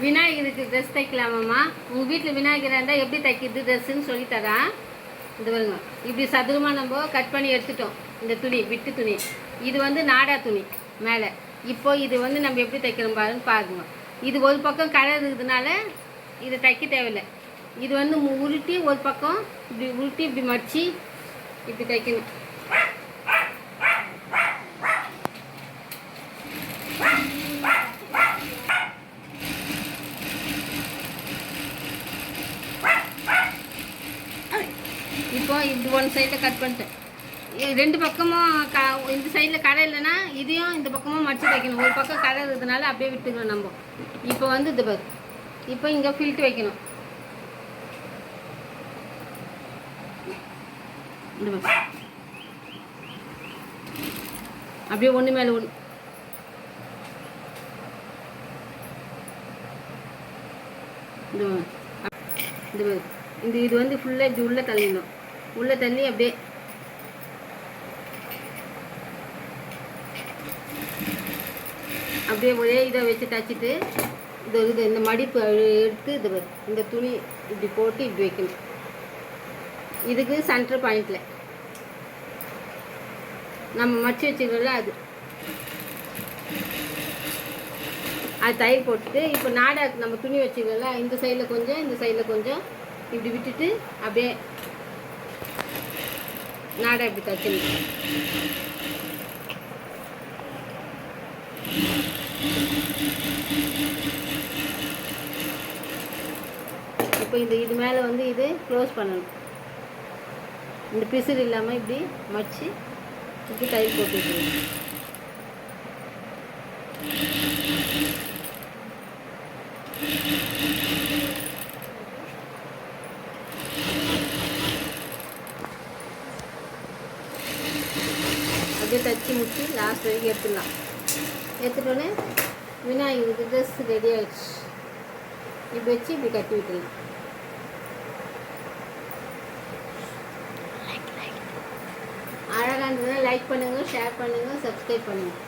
விநாயகருக்கு ட்ரெஸ் தைக்கலாமாம்மா? உங்கள் வீட்டில் விநாயகராக இருந்தால் எப்படி தைக்கிறது ட்ரெஸ்ஸுன்னு சொல்லி தரேன். இது வருங்க இப்படி சதுரமாக நம்ம கட் பண்ணி எடுத்துட்டோம். இந்த துணி விட்டு துணி. இது வந்து நாடா துணி மேலே. இப்போ இது வந்து நம்ம எப்படி தைக்கிறோம் பாருங்க பாருங்க. இது ஒரு பக்கம் கலர் இருக்கிறதுனால இதை தைக்க தேவையில்லை. இது வந்து மு- உருட்டி ஒரு பக்கம் இப்படி உருட்டி இப்படி மடிச்சு இப்படி தைக்கணும். இருக்கும் இது ஒன் சைடில் கட் பண்ணிட்டேன் ரெண்டு பக்கமும் க இந்த சைடில் கடை இல்லைன்னா இதையும் இந்த பக்கமும் மடிச்சு தைக்கணும் ஒரு பக்கம் கடை இருக்கிறதுனால அப்படியே விட்டுக்கணும் நம்ம. இப்போ வந்து இது பாரு. இப்போ இங்கே ஃபில்ட் வைக்கணும். அப்படியே ஒன்று மேலே ஒன்று இந்த பாரு. இது வந்து ஃபுல்லாக இப்படி உள்ளே தள்ளிடணும். உள்ளே தண்ணி அப்படியே அப்படியே ஒரே இதை வச்சு தச்சுட்டு இது இது இந்த மடிப்பு எடுத்து இது இந்த துணி இப்படி போட்டு இப்படி வைக்கணும். இதுக்கு சென்டர் பாயிண்டில் நம்ம மடிச்சு வச்சுக்கல அது. அது தயிர் போட்டுட்டு இப்போ நாடாக்கு நம்ம துணி வச்சுக்கல இந்த சைடில் கொஞ்சம் இந்த சைடில் கொஞ்சம் இப்படி விட்டுட்டு அப்படியே நாடா இப்படி தச்சிடணும் இப்போ இது இது மேலே வந்து இது க்ளோஸ் பண்ணணும். இந்த பிசுறு இல்லாமல் இப்படி மடிச்சு இப்படி தயிர் போட்டு விட்டுருணும் அப்படியே தச்சு முடிச்சு லாஸ்ட் வரைக்கும் எடுத்துடலாம். எடுத்துட்டோன்னே விநாயகருக்கு ட்ரெஸ் ரெடி ஆகிடுச்சு இப்படி வச்சு இப்படி கட்டி விட்டுலாம் அழகாக லைக் பண்ணுங்கள் ஷேர் பண்ணுங்கள் சப்ஸ்கிரைப் பண்ணுங்கள்